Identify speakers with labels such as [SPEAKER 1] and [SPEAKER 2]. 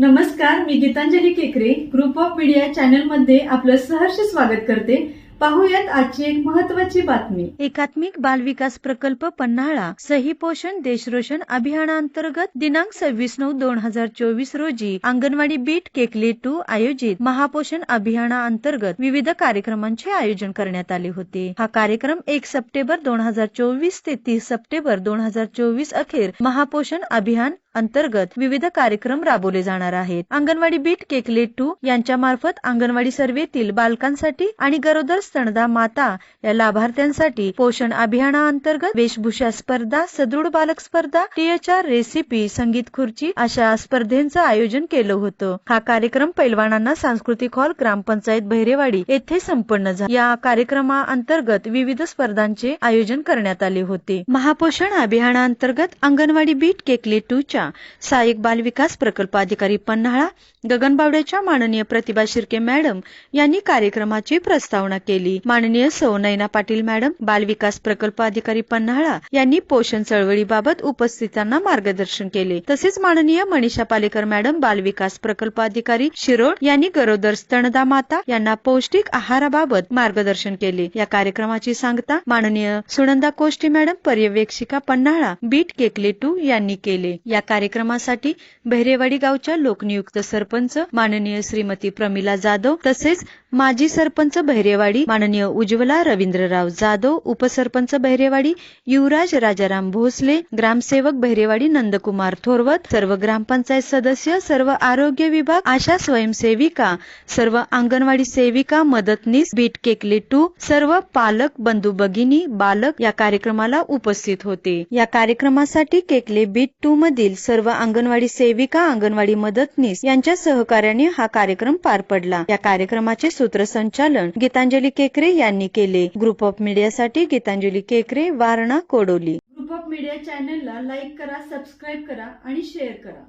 [SPEAKER 1] नमस्कार मी गीतांजली केकरे. Group of media चॅनलमध्ये आपलं सहर्ष स्वागत करते. पाहूयात आजची एक महत्वाची बातमी.
[SPEAKER 2] एकात्मिक बाल विकास प्रकल्प पन्हाळा सही पोषण देश रोशन अभियानांतर्गत दिनांक सव्वीस नऊ दोन हजार चोवीस रोजी अंगणवाडी बीट केकले टू आयोजित महापोषण अभियानाअंतर्गत विविध कार्यक्रमांचे आयोजन करण्यात आले होते. हा कार्यक्रम एक सप्टेंबर दोन हजार चोवीस ते तीस सप्टेंबर दोन हजार चोवीस अखेर महापोषण अभियान अंतर्गत विविध कार्यक्रम राबवले जाणार आहेत. अंगणवाडी बीट केकले टू यांच्या मार्फत अंगणवाडी सर्वेतील बालकांसाठी आणि गरोदर स्तनदा माता या लाभार्थ्यांसाठी पोषण अभियानाअंतर्गत वेशभूषा स्पर्धा सदृढ बालक स्पर्धा टीएचआर रेसिपी संगीत खुर्ची अशा स्पर्धेचं आयोजन केलं होतं. हा कार्यक्रम पैलवानांना सांस्कृतिक हॉल ग्रामपंचायत बहिरेवाडी येथे संपन्न झाला. या कार्यक्रमाअंतर्गत विविध स्पर्धांचे आयोजन करण्यात आले होते. महापोषण अभियानाअंतर्गत अंगणवाडी बीट केकले टू च्या सहाय्यक बालविकास प्रकल्प अधिकारी पन्हाळा गगनबावड्याच्या माननीय प्रतिभा शिर्के मॅडम यांनी कार्यक्रमाची प्रस्तावना केली. माननीय सौ नयना पाटील मॅडम बालविकास प्रकल्प अधिकारी पन्हाळा यांनी पोषण चळवळीबाबत उपस्थितांना मार्गदर्शन केले. तसेच माननीय मनीषा पालेकर मॅडम बालविकास प्रकल्प अधिकारी शिरोड यांनी गरोदर स्तनदा माता यांना पौष्टिक आहाराबाबत मार्गदर्शन केले. या कार्यक्रमाची सांगता माननीय सुनंदा कोष्टी मॅडम पर्यवेक्षिका पन्हाळा बीट केकले टू यांनी केले. या कार्यक्रमासाठी बहिरेवाडी गावच्या लोकनियुक्त सरपंच माननीय श्रीमती प्रमिला जाधव तसेच माजी सरपंच बहिरेवाडी माननीय उज्ज्वला रवींद्रराव जाधव उपसरपंच बहिरेवाडी युवराज राजाराम भोसले ग्रामसेवक बहिरेवाडी नंदकुमार थोरवत सर्व ग्रामपंचायत सदस्य सर्व आरोग्य विभाग आशा स्वयंसेविका सर्व अंगणवाडी सेविका मदतनीस बीट केकले टू सर्व पालक बंधू भगिनी बालक या कार्यक्रमाला उपस्थित होते. या कार्यक्रमासाठी केकले बीट टू मधील सर्व अंगणवाडी सेविका अंगणवाडी मदतनीस यांच्या सहकार्याने हा कार्यक्रम पार पडला. या कार्यक्रमाचे सूत्रसंचालन गीतांजली केकरे यांनी केले. Group of मीडियासाठी Geetanjali Kekare Warna Kodoli.
[SPEAKER 1] Group of media चॅनलला लाईक करा सबस्क्राईब करा आणि शेअर करा.